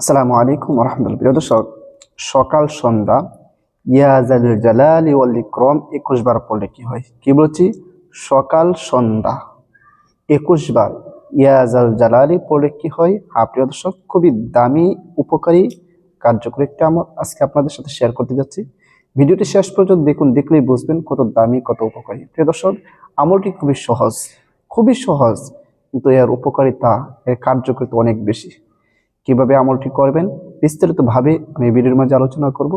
আসসালামু আলাইকুম রহমতুল্লাহ প্রিয় দর্শক, সকাল সন্ধ্যা ইয়াজাল জালালি ওয়াল ইকরাম, একুশ বার পড়লে কি হয়? কি বলছি? সকাল সন্ধ্যা, একুশ বার ইয়াজাল জালালি পড়লে কি হয়? হ্যাঁ প্রিয় দর্শক, খুবই দামি, উপকারী, কার্যকরী একটা আমল আজকে আপনাদের সাথে শেয়ার করতে যাচ্ছি। ভিডিওটি শেষ পর্যন্ত দেখুন, দেখলেই বুঝবেন কত দামি, কত উপকারী। প্রিয় দর্শক, আমলটি খুবই সহজ খুবই সহজ, কিন্তু এর উপকারিতা, এর কার্যকরিতা অনেক বেশি। কীভাবে আমলটি করবেন, বিস্তারিতভাবে আমি ভিডিওর মাঝে আলোচনা করব।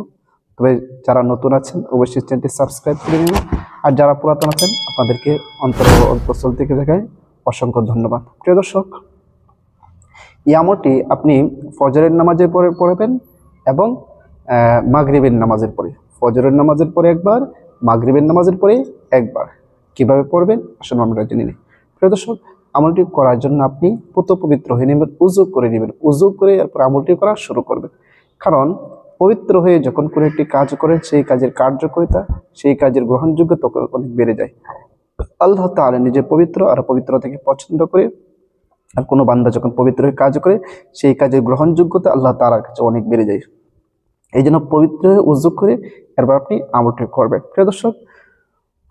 তবে যারা নতুন আছেন, অবশ্যই চ্যানেলটি সাবস্ক্রাইব করে নেবেন। আর যারা পুরাতন আছেন, আপনাদেরকে অন্তর অন্তঃস্থল থেকে দেখায় অসংখ্য ধন্যবাদ। প্রিয় দর্শক, এই আমলটি আপনি ফজরের নামাজের পরে পড়বেন এবং মাগরিবের নামাজের পরে। ফজরের নামাজের পরে একবার, মাগরিবের নামাজের পরে একবার। কীভাবে পড়বেন, আসলে আমরা জেনে নিই। প্রিয় দর্শক আমলটি করার জন্য আপনি পুত পবিত্র হয়ে নেবেন, উজু করে নেবেন। উজু করে এরপর আমলটি করা শুরু করবেন। কারণ পবিত্র হয়ে যখন কোনো একটি কাজ করেন, সেই কাজের কার্যকারিতা, সেই কাজের গ্রহণযোগ্য তখন অনেক বেড়ে যায়। আল্লাহ তাআলা নিজে পবিত্র আর পবিত্র থেকে পছন্দ করে। আর কোনো বান্দা যখন পবিত্র হয়ে কাজ করে, সেই কাজের গ্রহণযোগ্যতা আল্লাহ তাআলার কাছে অনেক বেড়ে যায়। এই জন্য পবিত্র হয়ে উজু করে এরপর আপনি আমলটি করবেন। প্রিয় দর্শক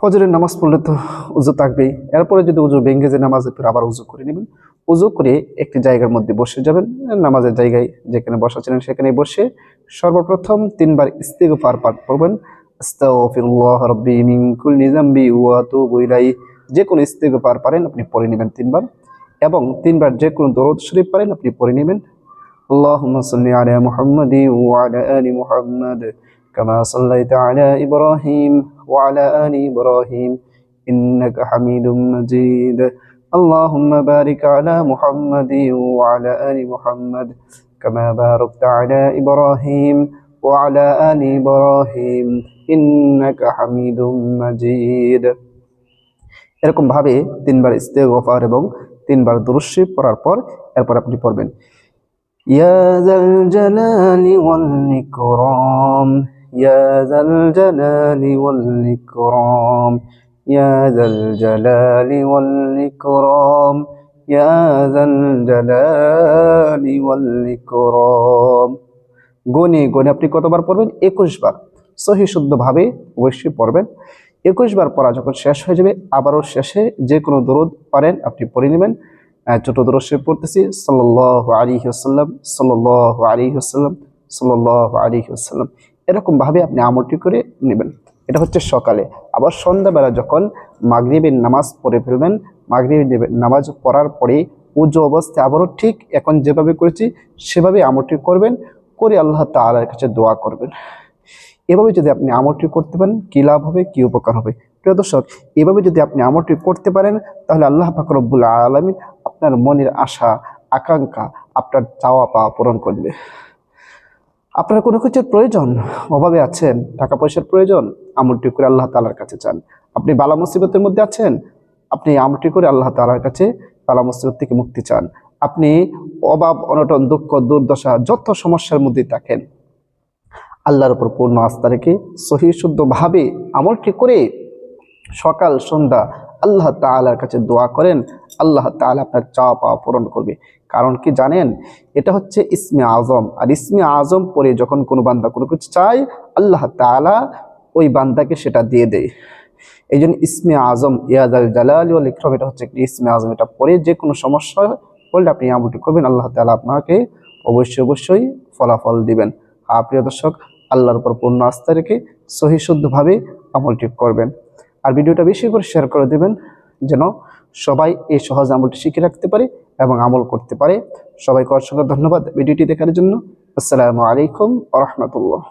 ফজরের নামাজ পড়লে তো উজু থাকবেই। এরপরে যদি উজু ভেঙে যে নামাজের পর আবার উজু করে নেবেন। উজু করে একটি জায়গার মধ্যে বসে যাবেন। নামাজের জায়গায় যেখানে বসা ছিলেন সেখানে বসে সর্বপ্রথম তিনবার ইস্তিগফার পাঠ করবেন। যে কোনো ইস্তিগফার পারেন, আপনি পড়ে নেবেন তিনবার। এবং তিনবার যে কোনো দরুদ শরীফ পারেন, আপনি পড়ে নেবেন। আল্লাহুম্মা সাল্লি كما صليت على إبراهيم وعلى آل إبراهيم إنك حميد مجيد اللهم بارك على محمد وعلى آل محمد كما باركت على إبراهيم وعلى آل إبراهيم إنك حميد مجيد এরকম ভাবে তিনবার ইস্তেগফার এবং তিনবার দুরুশি পড়ার পর এরপর আপনি পড়বেন ইয়া যাল জালালি ওয়াল ইকরাম ওয়াল ইকরাম ইয়া যাল জালালি ওয়াল ইকরাম ইয়া যাল জালালি ওয়াল ইকরাম গনে গনে আপনি কতবার পড়বেন? একুশ বার সহি শুদ্ধভাবে অবশ্যই পড়বেন। একুশ বার পড়া যখন শেষ হয়ে যাবে, আবারও শেষে যে কোনো দরুদ পারেন, আপনি পড়ে নেবেন। ছোট দরুদ শরীফ পড়তেছি সাল্লাহ আলী হাসাল্লাম সাল্লাহ আলী হাসাল্লাম সাল্লাহ আলী হাসাল্লাম এরকম ভাবে আপনি আমলটি করে নেবেন। এটা হচ্ছে সকালে। আবার সন্ধ্যাবেলা যখন মাগরিবের নামাজ পড়ে ফেলবেন, মাগরিবের নামাজ পড়ার পরে উজু অবস্থায় আবারও ঠিক এখন যেভাবে করেছি, সেভাবে আমলটি করবেন, করে আল্লাহ তাআলার কাছে দোয়া করবেন। এভাবে যদি আপনি আমলটি করতে পারেন, কী লাভ হবে, কী উপকার হবে? প্রিয় দর্শক, এভাবে যদি আপনি আমলটি করতে পারেন, তাহলে আল্লাহ পাক রব্বুল আলমিন আপনার মনের আশা, আকাঙ্ক্ষা, আপনার চাওয়া পাওয়া পূরণ করবে আপনার কোনো কিছুর প্রয়োজন? অভাবে আছেন, টাকা পয়সার প্রয়োজন? আমলটি করে আল্লাহ তালার কাছে চান। আপনি বালা মুসিবতের মধ্যে আছেন? আপনি আমলটি করে আল্লাহ তালার কাছে বালা মুসিবত থেকে মুক্তি চান। আপনি অভাব, অনটন, দুঃখ, দুর্দশা, যত সমস্যার মধ্যে থাকেন, আল্লাহর উপর পূর্ণ আস্থা রেখে সহি, শুদ্ধভাবে আমলটি করে সকাল, সন্ধ্যা আল্লাহ তাআলার কাছে দোয়া করেন, আল্লাহ তাআলা আপনার চাওয়া পাওয়া পূরণ করবে। কারণ কি জানেন? এটা হচ্ছে ইসমে আজম। আর ইসমে আজম পরে যখন কোনো বান্দা কোনো কিছু চায়, আল্লাহ তাআলা ওই বান্দাকে সেটা দিয়ে দেয়। এই জন্য ইসমে আজম ইয়াদ আল জালাল ইকরাম, এটা হচ্ছে ইসমে আজম। এটা পরে যে কোনো সমস্যা পড়লে আপনি আমলটি করবেন, আল্লাহ তাআলা আপনাকে অবশ্যই অবশ্যই ফলাফল দিবেন। হ্যাঁ প্রিয় দর্শক, আল্লাহর উপর পূর্ণ আস্থা রেখে সহি শুদ্ধভাবে আমলটি করবেন। আর ভিডিওটা বেশি করে শেয়ার করে দেবেন, যেন সবাই এই সহজ আমলটি শিখে রাখতে পারে এবং আমল করতে পারে। সবাইকে অসংখ্য ধন্যবাদ ভিডিওটি দেখার জন্য। আসসালামু আলাইকুম আ রহমতুল্লাহ।